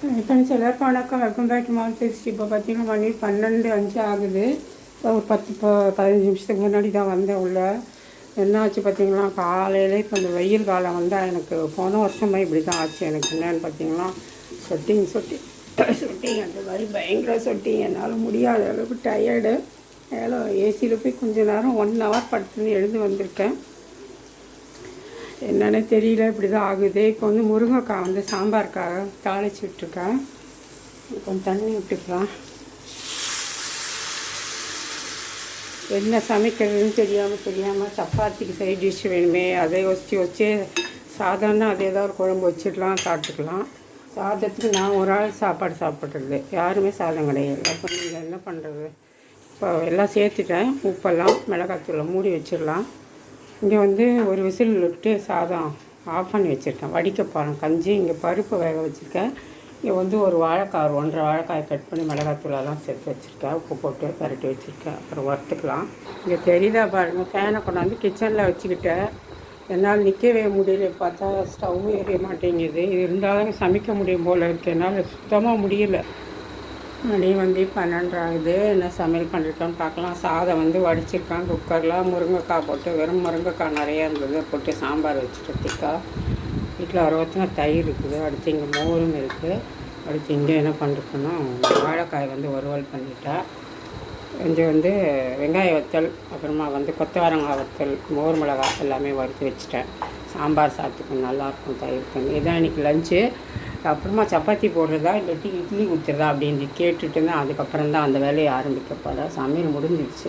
Friends எல்லாருக்கும் வணக்கம் welcome back to mall test இப்போ பார்த்தீங்கன்னா மணி பன்னெண்டு அஞ்சு ஆகுது. ஒரு பத்து இப்போ பதினஞ்சு நிமிஷத்துக்கு முன்னாடி தான் வந்தேன் உள்ள. என்ன ஆச்சு பார்த்தீங்கன்னா காலையில் இப்போ இந்த வெயில் காலம் வந்தால் எனக்கு போன வருஷமே இப்படி தான் ஆச்சு. எனக்கு என்னன்னு பார்த்தீங்கன்னா சொட்டிங் சொட்டி சொட்டிங் அந்த மாதிரி பயங்கர சொட்டிங் என்னால் முடியாத அளவுக்கு டயர்டு ஏழோ ஏசியில் போய் கொஞ்ச நேரம் ஒன் ஹவர் படுத்துன்னு எழுந்து வந்திருக்கேன். என்னன்னு தெரியல இப்படி தான் ஆகுது. இப்போ வந்து முருங்கைக்காய் வந்து சாம்பாருக்காக தாளிச்சு விட்டுருக்கேன். கொஞ்சம் தண்ணி விட்டுக்கலாம். என்ன சமைக்கிறதுன்னு தெரியாமல் தெரியாமல் சப்பாத்திக்கு சைட் டிஷ் வேணுமே அதை வச்சு வச்சு சாதாரண அது ஏதாவது ஒரு குழம்பு வச்சிடலாம் சாப்பிட்டுக்கலாம். சாதத்துக்கு நான் ஒரு ஆள் சாப்பாடு சாப்பிட்றது. யாருமே சாதம் கிடையாது. அப்போ நீங்கள் என்ன பண்ணுறது இப்போ எல்லாம் சேர்த்துட்டேன். உப்பெல்லாம் மிளகாத்தூளை மூடி வச்சிடலாம். இங்கே வந்து ஒரு விசில் விட்டு சாதம் ஆஃப் பண்ணி வச்சுருக்கேன். வடிக்க போகிறேன் கஞ்சி இங்கே பருப்பு வேக வச்சுருக்கேன். இங்கே வந்து ஒரு வாழைக்காய் ஒரு ஒன்றரை வாழைக்காய் கட் பண்ணி மிளகாத்தூளெல்லாம் சேர்த்து வச்சுருக்கேன். உப்பு போட்டு பரட்டி வச்சுருக்கேன். அப்புறம் வறுத்துக்கலாம். இங்கே தெரியுதா பாருங்கள் ஃபேனை கொண்டாந்து கிச்சனில் வச்சுக்கிட்டேன் என்னால் நிற்கவே முடியல. பார்த்தா ஸ்டவ் எரிய மாட்டேங்குது. இருந்தாலும் சமைக்க முடியும் போல் இருக்கு. என்னால் சுத்தமாக முடியல. மணி வந்து பன்னெண்டு ஆகுது. என்ன சமையல் பண்ணிருக்கேன்னு பார்க்கலாம். சாதம் வந்து வடிச்சிருக்கேன். குக்கரில் முருங்கைக்காய் போட்டு வெறும் முருங்கைக்காய் நிறையா இருந்தது. போட்டு சாம்பார் வச்சுட்டு திக்கா வீட்டில் அறுபத்தினா தயிர் இருக்குது. அடுத்து இங்கே மோரும் இருக்குது அடுத்து இங்கே என்ன பண்ணிருக்கோன்னா வாழைக்காய் வந்து வறுவல் பண்ணிட்டேன் கொஞ்சம் வந்து வெங்காய வத்தல் அப்புறமா வந்து கொத்தவரங்காய் வத்தல் மோர் மிளகாய் எல்லாமே வறுத்து வச்சுட்டேன். சாம்பார் சாத்துக்கு நல்லாயிருக்கும் தயிர் தண்ணி. இதான் இன்றைக்கி லஞ்சு அப்புறமா சப்பாத்தி போடுறதா இல்லாட்டி இட்லி ஊற்றுறதா அப்படின்னு கேட்டுட்டு தான் அதுக்கப்புறம் தான் அந்த வேலையை ஆரம்பிக்க போகிறேன் சமையல் முடிஞ்சிடுச்சு.